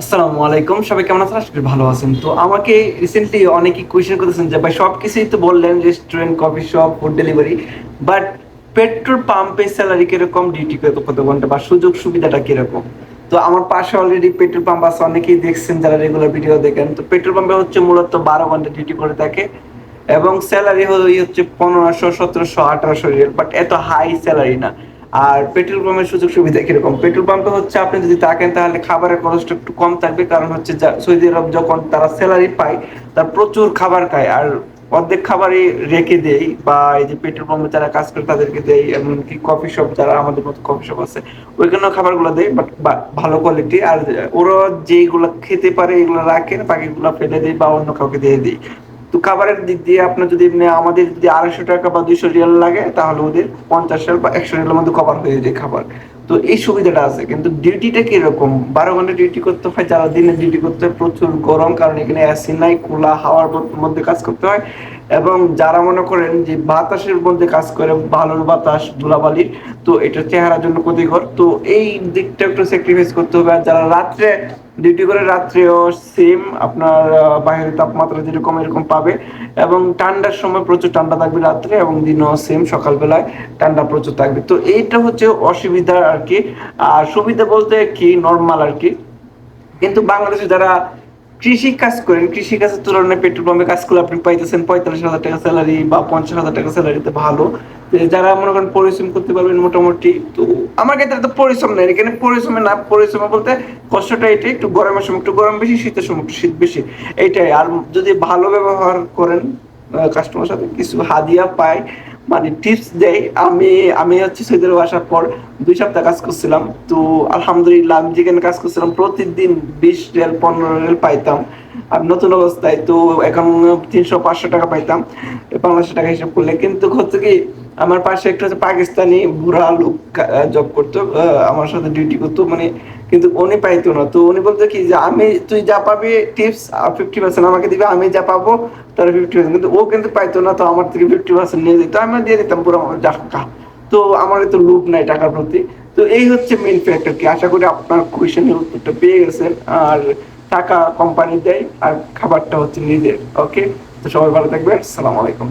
আসসালামু আলাইকুম। সবাই কেমন আছেন? আশা ভালো আছেন। তো আমাকে রিসেন্টলি অনেকেই কোয়েশ্চেন করতেছেন যে, ভাই সব কিছুই তো বললেন restaurant coffee shop food delivery but petrol পাম্পে স্যালারি কীরকম ডিউটি কত ঘণ্টা, বা সুযোগ সুবিধাটা কীরকম? তো আমার পাশে অলরেডি পেট্রোল পাম্প আছে, অনেকেই দেখছেন যারা রেগুলার ভিডিও দেখেন। তো পেট্রোল পাম্পে হচ্ছে মূলত বারো ঘণ্টা ডিউটি করে থাকে, এবং স্যালারি হচ্ছে পনেরোশো, সতেরোশো, আঠারোশো রিয়াল বাট এত হাই স্যালারি না। আর পেট্রোল পাম্পের সুযোগ সুবিধা কীরকম? পেট্রোল পাম্পে হচ্ছে আপনি যদি থাকেন তাহলে খাবারের খরচটা একটু কম থাকবে, কারণ হচ্ছে সৌদি আরব যখন তারা স্যালারি পায়, তার প্রচুর খাবার খায়। আর অর্ধেক খাবারই রেখে দেই বা এই যে পেট্রোল পাম্পে যারা কাজ করে তাদেরকে দেই এমনকি কফি শপ যারা আমাদের মতো কফি শপ আছে, ওইখানেও খাবারগুলো দেয় বাট ভালো কোয়ালিটি আর ওরা যেইগুলো খেতে পারে, এগুলো রাখে, বাকিগুলো ফেলে দেয় বা অন্য কাউকে দিয়ে দিই তো খাবারের দিক দিয়ে আপনার যদি আমাদের যদি আড়াইশো টাকা বা দুইশো রিয়াল লাগে, তাহলে ওদের পঞ্চাশ রিয়াল বা একশো রিয়ালের মধ্যে কভার হয়ে যায় খাবার। তো এই সুবিধাটা আছে, কিন্তু ডিউটিটা কীরকম? বারো ঘণ্টা ডিউটি করতে হয়, যারা দিনে ডিউটি করতে হয়, প্রচুর গরম, কারণ এখানে অ্যাসি নাই খোলা হাওয়ার মধ্যে কাজ করতে হয়। এবং যারা মনে করেন যে বাতাসের মধ্যে কাজ করে, ভালোর বাতাস, ধুলাবালির, তো এটা চেহারার জন্য ক্ষতিকর। তো এই দিকটা একটু স্যাক্রিফাইস করতে হবে। আর যারা রাত্রে ডিউটি করে রাত্রেও সেম আপনার বাইরের তাপমাত্রা যেরকম, এরকম পাবে। এবং ঠান্ডার সময় প্রচুর ঠান্ডা থাকবে রাত্রে এবং দিনও সেম সকালবেলায় ঠান্ডা প্রচুর থাকবে। তো এইটা হচ্ছে অসুবিধা আর কি। আর সুবিধা বলতে কি? নর্মাল আর কি। কিন্তু বাংলাদেশে যারা কৃষি কাজ করেন, কৃষি কাজের তুলনায় পেট্রোল পাম্পে কাজ করে আপনি পাইতেছেন পঁয়তাল্লিশ হাজার টাকা স্যালারি বা পঞ্চাশ হাজার টাকা স্যালারিতে ভালো। যারা মনে করেন পরিশ্রম করতে পারবেন মোটামুটি, তো আমার ক্ষেত্রে তো পরিশ্রম নেই। এখানে পরিশ্রমে না, পরিশ্রম বলতে কষ্টটা এটাই, একটু গরমের সময় একটু গরম বেশি, শীতের সময় একটু শীত বেশি। এইটাই। আর যদি ভালো ব্যবহার করেন কাস্টমার সাথে কিছু হাদিয়া পায় মানে টিপস দেয় আমি আমি হচ্ছে সৌদি আরব আসার পর দুই সপ্তাহ কাজ করছিলাম। তো আলহামদুলিল্লাহ আমি যেখানে কাজ করছিলাম, প্রতিদিন বিশ রেল, পনেরো রেল পাইতাম। আর নতুন অবস্থায় তো এখন তিনশো পাঁচশো টাকা পাইতাম। পাঁচশো টাকা হিসাব করলে। কিন্তু হচ্ছে কি আমার পাশে একটা পাকিস্তানি বুড়া লোক জব করতো আমার সাথে ডিউটি করতো মানে কিন্তু উনি পাইতো না। তো উনি বলতো কি যে, আমি, তুই যা পাবি টিপস ফিফটি পার্সেন্ট আমাকে দিবে, আমি যা পাবো তার ফিফটি পার্সেন্ট কিন্তু ও কিন্তু পাইতো না, তো আমার থেকে ফিফটি পার্সেন্ট নিয়ে দিত আমি দিয়ে দিতাম পুরো আমার টাকা তো আমার তো লোভ নাই টাকার প্রতি। তো এই হচ্ছে মেইন ফ্যাক্টর কি? আশা করি আপনার কোয়েশনের উত্তরটা পেয়ে গেছেন। আর টাকা কোম্পানি দেয়, আর খাবারটা হচ্ছে নিজের ওকে তো সবাই ভালো থাকবেন। আসসালামু আলাইকুম।